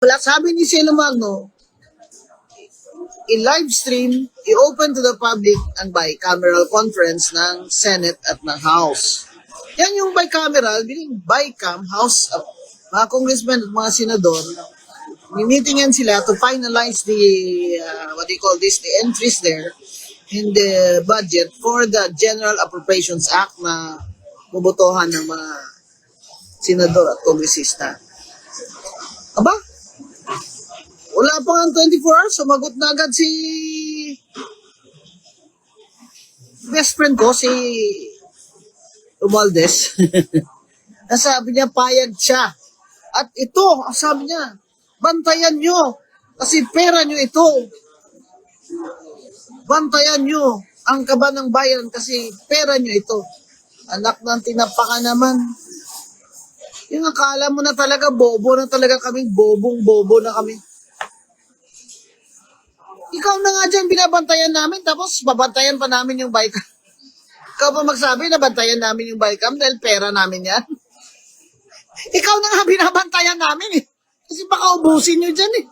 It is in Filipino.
Wala, sabi ni Cielo Magno, i-live stream, i-open to the public ang bicameral conference ng Senate at ng House. Yan yung bicameral, meaning bicam, House of mga congressmen at mga senador, meeting yan sila to finalize the, uh, what you call this, the entries there in the budget for the General Appropriations Act na bubutohan ng mga senador at kongresista. Aba, wala pa nga 24 hours, sumagot na agad si best friend ko, si Romualdez. Nasabi niya, payag siya. At ito, sabi niya, bantayan nyo. Kasi pera nyo ito. Bantayan nyo ang kaba ng bayan kasi pera nyo ito. Anak ng tinapaka naman. Yung akala mo na talaga, bobo na talaga kami, bobong-bobo na kami. Ikaw na nga dyan, binabantayan namin, tapos babantayan pa namin yung bike. Ikaw pa magsabi na bantayan namin yung bike dahil pera namin yan. Ikaw na nga binabantayan namin eh. Kasi baka ubusin nyo dyan eh.